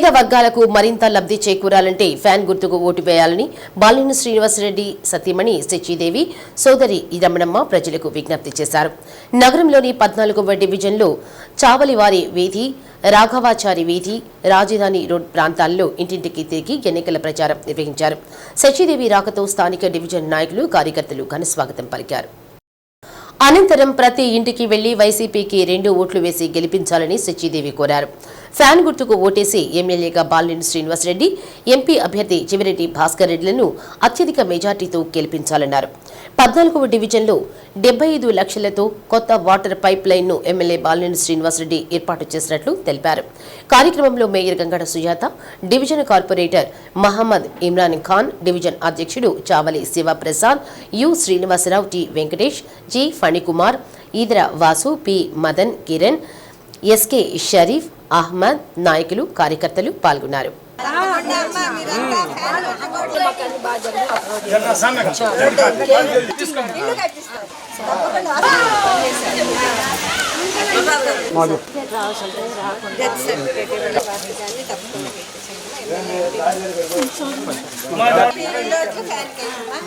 పేద వర్గాలకు మరింత లబ్ధి చేకూరాలంటే ఫ్యాన్ గుర్తుకు ఓటు వేయాలని బాలినేని శ్రీనివాసరెడ్డి సతీమణి శచీదేవి సోదరి రమణమ్మ ప్రజలకు విజ్ఞప్తి చేశారు. నగరంలోని పద్నాలుగవ డివిజన్లో చావలివారి వీధి రాఘవాచారి వీధి రాజధాని రోడ్ ప్రాంతాల్లో ఇంటింటికి తిరిగి ఎన్నికల ప్రచారం నిర్వహించారు. శచీదేవి రాకతో స్థానిక డివిజన్ నాయకులు కార్యకర్తలు ఘనస్వాగతం పలికారు. అనంతరం ప్రతి ఇంటికి వెళ్ళి వైసీపీకి రెండు ఓట్లు వేసి గెలిపించాలని సచిదేవి కోరారు. ఫ్యాన్ గుర్తుకు ఓటేసి ఎమ్మెల్యేగా బాలినేని శ్రీనివాసరెడ్డి ఎంపీ అభ్యర్థి చివిరెడ్డి భాస్కర్ రెడ్డిలను అత్యధిక మెజార్టీతో గెలిపించాలన్నారు. పద్నాలుగవ డివిజన్లో డెబ్బై ఐదు లక్షలతో కొత్త వాటర్ పైప్ లైన్ను ఎమ్మెల్యే బాలినేని శ్రీనివాసరెడ్డి ఏర్పాటు చేసినట్లు తెలిపారు. కార్యక్రమంలో mayor Gangada Sujatha division corporator Mohammed Imran Khan division అధ్యక్షుడు Chavali Shivaprasad U Srinivasa Rao T Venkatesh G Phanikumar Eedara Vasu P Madan Kiran SK Sharif Ahmed నాయకులు కార్యకర్తలు పాల్గొన్నారు. సినిమా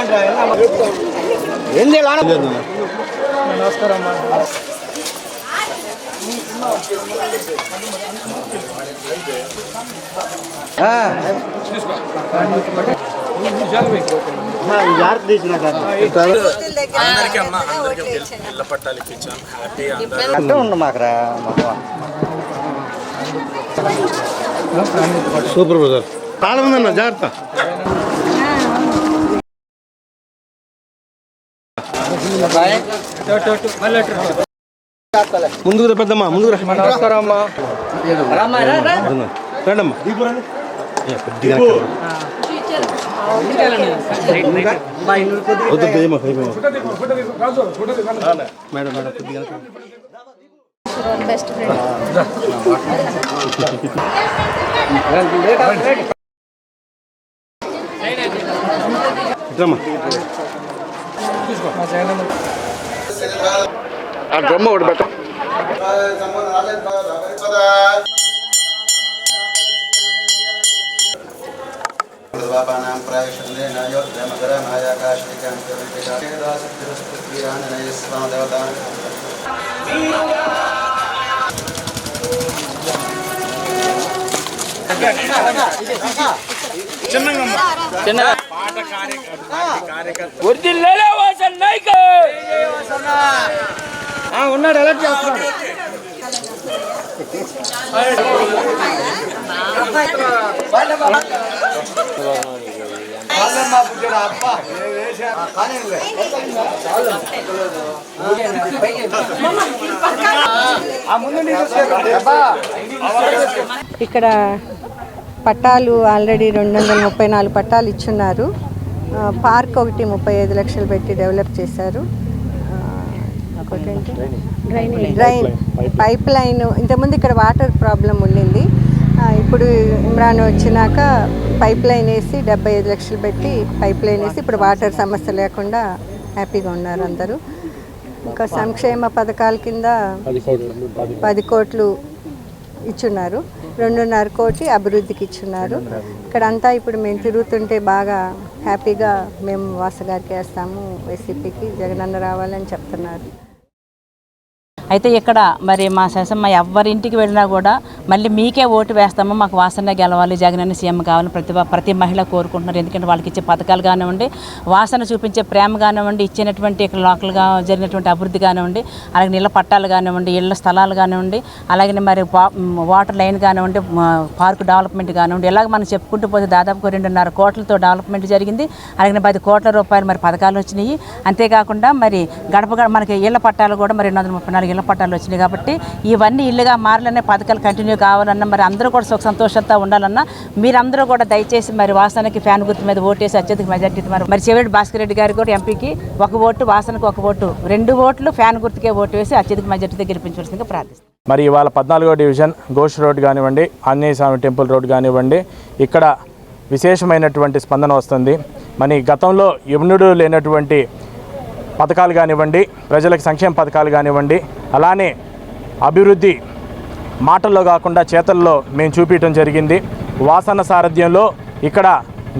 ఓనం చేశాడు అన్నా నీకు అటువైపు కూడా ఉన్నా, అటువైపు. బస్సు ఇట్లా బస్సు సూపర్ బ్రదర్ చాలా ఉందన్న జాగ్రత్త ముందుకు పెద్దమ్మా ముందుకు రా నమస్కారం అమ్మా రండమ్మా. మేడం మేడం కొద్దిగా బెస్ట్ ఫ్రెండ్ ఇట్రమ్మా డ్రమ్ ఒకటి పెట్ట. బాబానాం ప్రాయషందేన యోగ్యమగరమాయాకాశికాంతిరస్వామ దేవతాం ఉన్నాడు అలర్ట్ చేస్తున్నాడు. ఇక్కడ పట్టాలు ఆల్రెడీ రెండు వందల ముప్పై నాలుగు పట్టాలు ఇచ్చున్నారు. పార్క్ ఒకటి ముప్పై ఐదు లక్షలు పెట్టి డెవలప్ చేశారు. ఇంకోటి ఏంటి? డ్రైన్ పైప్ లైన్ ఇంతకుముందు ఇక్కడ వాటర్ ప్రాబ్లం ఉండింది. ఇప్పుడు ఇమ్రాన్ వచ్చినాక పైప్ లైన్ వేసి డెబ్బై ఐదు లక్షలు పెట్టి పైప్ లైన్ వేసి ఇప్పుడు వాటర్ సమస్య లేకుండా హ్యాపీగా ఉన్నారు అందరూ. ఇంకా సంక్షేమ పథకాల కింద పది కోట్లు ఇచ్చున్నారు. రెండున్నర కోటి అభివృద్ధికి ఇచ్చున్నారు. ఇక్కడ అంతా ఇప్పుడు మేము తిరుగుతుంటే బాగా హ్యాపీగా మేము వాసగారికి వేస్తాము వైసీపీకి జగనన్న రావాలని చెప్తున్నారు. అయితే ఇక్కడ మరి మా శాసమ్మ ఎవరింటికి వెళ్ళినా కూడా మళ్ళీ మీకే ఓటు వేస్తాము మాకు వాసన గెలవాలి. జగనన్న సీఎం కావాలని ప్రతి ప్రతి మహిళ కోరుకుంటున్నారు. ఎందుకంటే వాళ్ళకి ఇచ్చే పథకాలు కానివ్వండి వాసన చూపించే ప్రేమ కానివ్వండి ఇచ్చినటువంటి ఇక్కడ లోకల్గా జరిగినటువంటి అభివృద్ధి కానివ్వండి అలాగే నీళ్ళ పట్టాలు కానివ్వండి ఇళ్ళ స్థలాలు కానివ్వండి అలాగే మరి వా- వాటర్ లైన్ కానివ్వండి పార్క్ డెవలప్మెంట్ కానివ్వండి ఇలాగ మనం చెప్పుకుంటూ పోతే దాదాపు రెండున్నర కోట్లతో డెవలప్మెంట్ జరిగింది. అలాగే పది కోట్ల రూపాయలు మరి పథకాలు వచ్చినాయి. అంతేకాకుండా మరి గడప మనకి ఇళ్ళ పట్టాలు కూడా మరి రెండు వందల ముప్పై నాలుగు ఇళ్ళ పట్టాలు వచ్చినాయి కాబట్టి ఇవన్నీ ఇల్లుగా మారాలనే పథకాలు కంటిన్యూ కావాలన్నా మరి అందరూ కూడా సుఖ సంతోషంతో ఉండాలన్నా మీరందరూ కూడా దయచేసి మరి వాసనకి ఫ్యాన్ గుర్తు మీద ఓటేసి అత్యధిక మెజార్టీ మరి మరి చెవిరెడ్డి భాస్కర్ రెడ్డి గారు కూడా ఎంపీకి ఒక ఓటు వాసనకు ఒక ఓటు రెండు ఓట్లు ఫ్యాన్ గుర్తుకే ఓటు వేసి అత్యధిక మెజార్టీతో గెలిపించవలసిందిగా ప్రార్థిస్తాను మరి ఇవాళ పద్నాలుగో డివిజన్ ఘోష్ రోడ్ కానివ్వండి ఆంజనేయ స్వామి టెంపుల్ రోడ్ కానివ్వండి ఇక్కడ విశేషమైనటువంటి స్పందన వస్తుంది. మరి గతంలో ఎమునుడు లేనటువంటి పథకాలు కానివ్వండి ప్రజలకు సంక్షేమ పథకాలు కానివ్వండి అలానే అభివృద్ధి మాటల్లో కాకుండా చేతల్లో మేము చూపించడం జరిగింది. వాసన సారథ్యంలో ఇక్కడ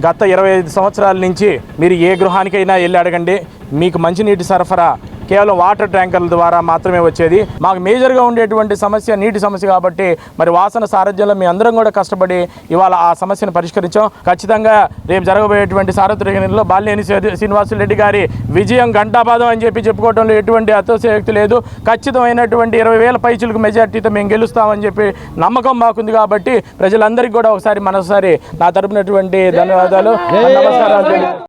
గత ఇరవై ఐదు సంవత్సరాల నుంచి మీరు ఏ గృహానికైనా వెళ్ళి అడగండి. మీకు మంచినీటి సరఫరా కేవలం వాటర్ ట్యాంకర్ల ద్వారా మాత్రమే వచ్చేది. మాకు మేజర్గా ఉండేటువంటి సమస్య నీటి సమస్య కాబట్టి మరి వాసన సారథ్యంలో మీ అందరం కూడా కష్టపడి ఇవాళ ఆ సమస్యను పరిష్కరించాం. ఖచ్చితంగా రేపు జరగబోయేటువంటి సార్వత్రిక ఎన్నికల్లో బాలినేని శ్రీ- శ్రీనివాసులు రెడ్డి విజయం ఘంటాపాదం అని చెప్పి చెప్పుకోవడంలో ఎటువంటి అతోశక్తి లేదు. ఖచ్చితమైనటువంటి ఇరవై వేల పైచులకు మెజార్టీతో మేము గెలుస్తామని చెప్పి నమ్మకం మాకుంది కాబట్టి ప్రజలందరికీ కూడా ఒకసారి మనసారి నా తరపునటువంటి ధన్యవాదాలు. నమస్కారాలు.